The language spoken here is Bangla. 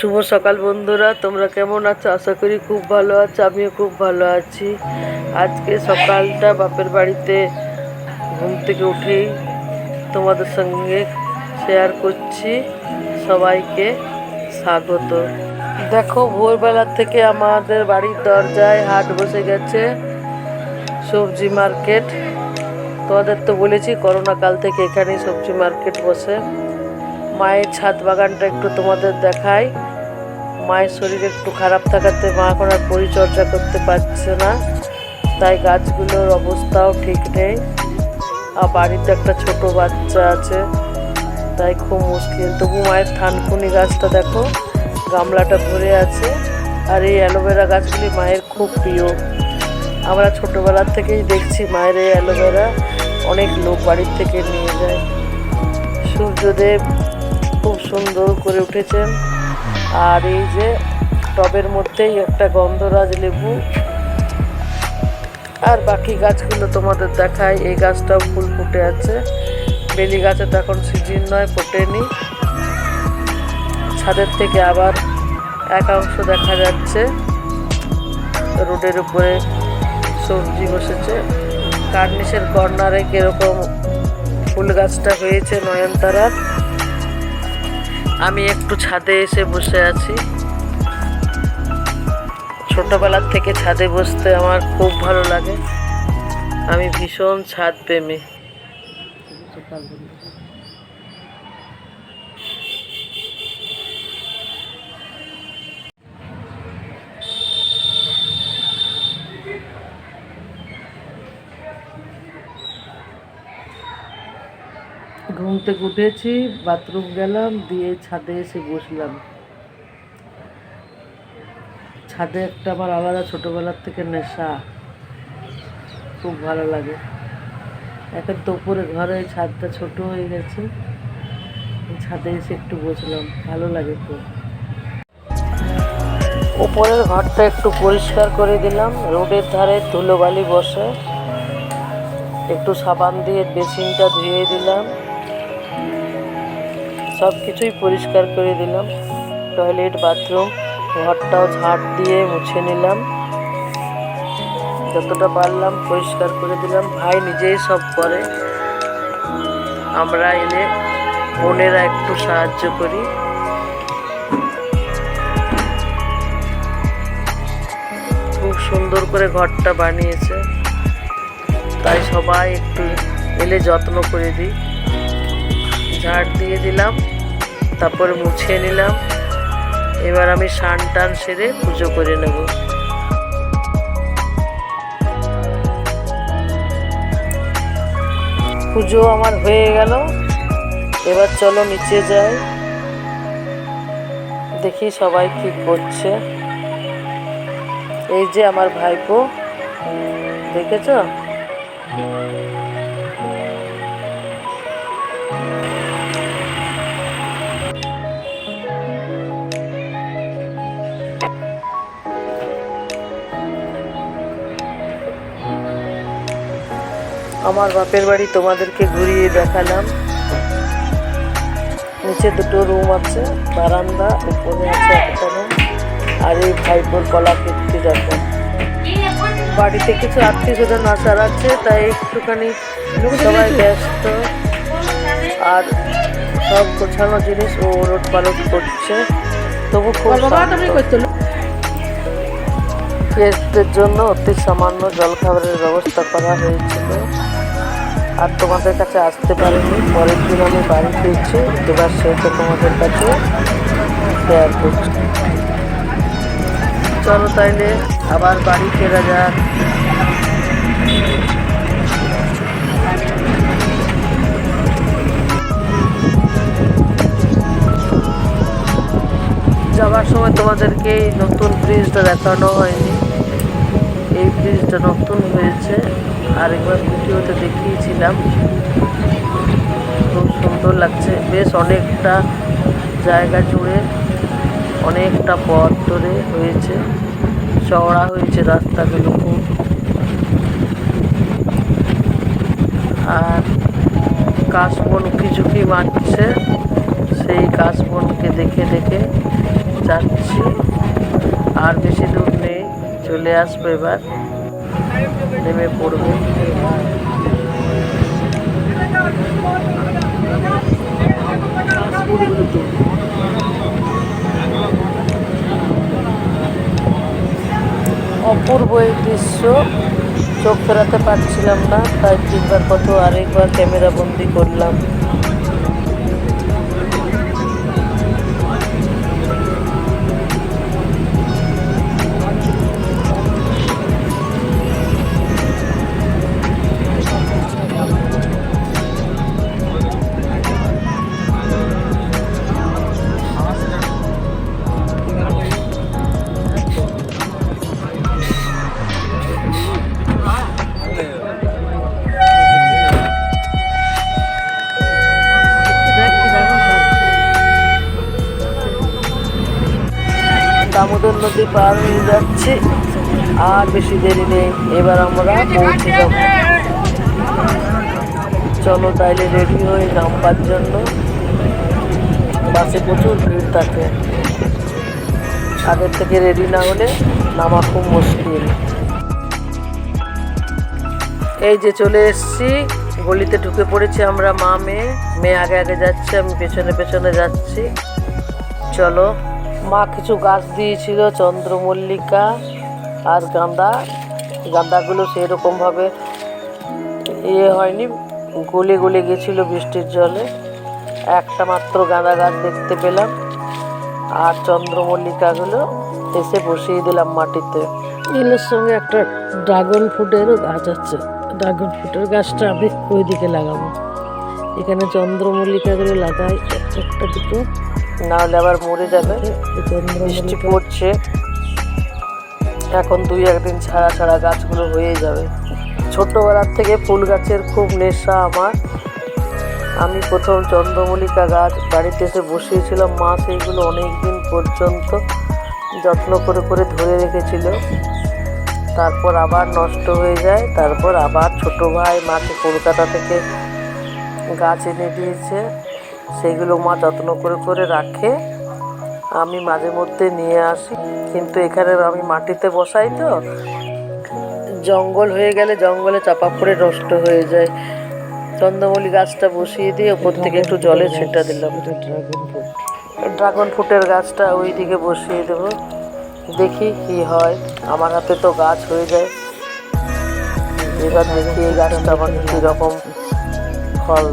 শুভ সকাল বন্ধুরা, তোমরা কেমন আছো? আশা করি খুব ভালো আছো, আমিও খুব ভালো আছি। আজকে সকালটা বাপের বাড়িতে ঘুম থেকে উঠেই তোমাদের সঙ্গে শেয়ার করছি। সবাইকে স্বাগত। দেখো, ভোরবেলা থেকে আমাদের বাড়ির দরজায় হাট বসে গেছে সবজি মার্কেট তোমাদের তো বলেছি করোনা কাল থেকে এখানেই সবজি মার্কেট বসে। মায়ের ছাদ বাগানটা একটু তোমাদের দেখাই। মায়ের শরীর একটু খারাপ থাকাতে মা এখন আর পরিচর্যা করতে পারছে না। তাই গাছগুলোর অবস্থাও ঠিক নেই। আর বাড়িতে একটা ছোট বাচ্চা আছে। তাই খুব মুশকিল। তবু মায়ের থানকুনি গাছটা দেখো, গামলাটা ভরে আছে। আর এই অ্যালোভেরা গাছগুলি মায়ের খুব প্রিয়। আমরা ছোটোবেলার থেকেই দেখছি মায়ের এই অ্যালোভেরা। অনেক লোক বাড়ির থেকে নিয়ে যায়। সূর্যদেব সুন্দর করে উঠেছেন। আর এই যে টবের মধ্যেই একটা গন্ধরাজ লেবু। আর বাকি গাছগুলো তোমাদের দেখায় এই গাছটাও ফুল ফুটে আছে। বেলি গাছে তো এখন সিজন নয়, ফোটেনি। ছাদের থেকে আবার একাংশ দেখা যাচ্ছে। রোডের উপরে সবজি বসেছে। কার্নিশের কর্নারে কীরকম ফুল গাছটা হয়েছে নয়নতারার। আমি একটু ছাদে এসে বসে আছি। ছোটবেলার থেকে ছাদে বসতে আমার খুব ভালো লাগে। আমি ভীষণ ছাদ প্রেমী। ঘুম থেকে উঠেছি, বাথরুম গেলাম, দিয়ে ছাদে এসে বসলাম। ছাদে একটা আমার আলাদা ছোটোবেলার থেকে নেশা। খুব ভালো লাগে। এখন তো উপরে ঘরে ছাদটা ছোট হয়ে গেছে। ছাদে এসে একটু বসলাম, ভালো লাগে খুব। উপরের ঘরটা একটু পরিষ্কার করে দিলাম, রোডের ধারে ধুলোবালি বসে। একটু সাবান দিয়ে বেসিনটা ধুয়ে দিলাম। সব কিছুই পরিষ্কার করে দিলাম। টয়লেট, বাথরুম, ঘরটাও ঝাঁট দিয়ে মুছে নিলাম। যতটা পারলাম পরিষ্কার করে দিলাম। ভাই নিজেই সব করে। আমরা এলে বোনেরা একটু সাহায্য করি। খুব সুন্দর করে ঘরটা বানিয়েছে। তাই সবাই একটু এলে যত্ন করে দিই। ঝাড় দিয়ে দিলাম, তারপরে মুছে নিলাম। এবার আমি সান টান সেরে পুজো করে নেব। পুজো আমার হয়ে গেল। এবার চলো নিচে যাই। দেখি সবাই কি করছে। এই যে আমার ভাইপো, দেখেছ? আমার বাপের বাড়ি তোমাদেরকে ঘুরিয়ে দেখালাম। নিচে দুটো রুম আছে বারান্দা উপরে আছে একটা রুম আর এই ভাইপোর কলা কীর্তি দেখো বাড়িতে কিছু আত্মীয় স্বজন আসার আছে তাই একটুখানি সবাই ব্যস্ত। আর সব গোছানো জিনিস ও ওলট পালট করছে। তবু গেস্টদের জন্য অতি সামান্য জলখাবারের ব্যবস্থা করা হয়েছিল। আর তোমাদের কাছে আসতে পারিনি। পরের দিন আমি বাড়ি ফিরছি। এবার সেটা তোমাদের কাছে শেয়ার করছি। চলো তাইলে আবার বাড়ি ফেরা যাক। যাওয়ার সময় তোমাদেরকে নতুন ব্রিজটা দেখানো হয়নি। এই ব্রিজটা নতুন হয়েছে। আর একবার ভিডিওতে দেখিয়েছিলাম। খুব সুন্দর লাগছে। বেশ অনেকটা জায়গা জুড়ে অনেকটা পথ ধরে হয়েছে। চওড়া হয়েছে রাস্তাগুলো খুব। আর কাশবন ঝুঁকি মারছে, সেই কাশবনকে দেখে দেখে যাচ্ছি। আর বেশি দূর চলে আসব এবার। নেমে পড়ব। অপূর্ব এই দৃশ্য। চোখ ফেরাতে পারছিলাম না, তাই তিনবার কত আরেকবার ক্যামেরা বন্দি করলাম। দামোদর নদী পার হয়ে যাচ্ছি। আর বেশি দেরি নেই, এবার আমরা পৌঁছে যাব। চলো তাইলে রেডি হয়ে নামবার জন্য। বাসে প্রচুর ভিড় থাকে। আগের থেকে রেডি না হলে নামা খুব মুশকিল। এই যে চলে এসছি, গলিতে ঢুকে পড়েছি আমরা, মা, মেয়ে। মেয়ে আগে আগে যাচ্ছে, আমি পেছনে পেছনে যাচ্ছি। চলো। মা কিছু গাছ দিয়েছিল, চন্দ্রমল্লিকা আর গাঁদা। গাঁদাগুলো সেরকমভাবে ইয়ে হয়নি, গলে গলে গেছিল বৃষ্টির জলে। একটা মাত্র গাঁদা গাছ দেখতে পেলাম আর চন্দ্রমল্লিকাগুলো এসে বসিয়ে দিলাম মাটিতে। এগুলোর সঙ্গে একটা ড্রাগন ফ্রুটেরও গাছ আছে। ড্রাগন ফ্রুটের গাছটা আমি ওইদিকে লাগাবো। এখানে চন্দ্রমল্লিকাগুলো লাগাই, একটা দুটো। না হলে আবার মরে যাবে। বৃষ্টি পড়ছে। এখন দুই একদিন ছাড়া ছাড়া গাছগুলো হয়ে যাবে। ছোটবেলার থেকে ফুল গাছের খুব নেশা আমার। আমি প্রথম চন্দ্রমল্লিকা গাছ বাড়িতে এসে বসিয়েছিলাম। মা সেইগুলো অনেক দিন পর্যন্ত যত্ন করে করে ধরে রেখেছিল। তারপর আবার নষ্ট হয়ে যায়। তারপর আবার ছোট ভাই মাকে কলকাতা থেকে গাছ এনে দিয়েছে। সেগুলো মা যত্ন করে করে রাখে। আমি মাঝে মধ্যে নিয়ে আসি। কিন্তু এখানে আমি মাটিতে বসাই তো। জঙ্গল হয়ে গেলে জঙ্গলে চাপা পড়ে নষ্ট হয়ে যায়। চন্দ্রমল্লি গাছটা বসিয়ে দিয়ে ওপর থেকে একটু জলে ছেটা দিলাম। ড্রাগন ফ্রুট ড্রাগন ফ্রুটের গাছটা ওই দিকে বসিয়ে দেবো। দেখি কি হয়। আমার হাতে তো গাছ হয়ে যায়। এবার দেখি এই গাছটা আমাকে কীরকম ফল।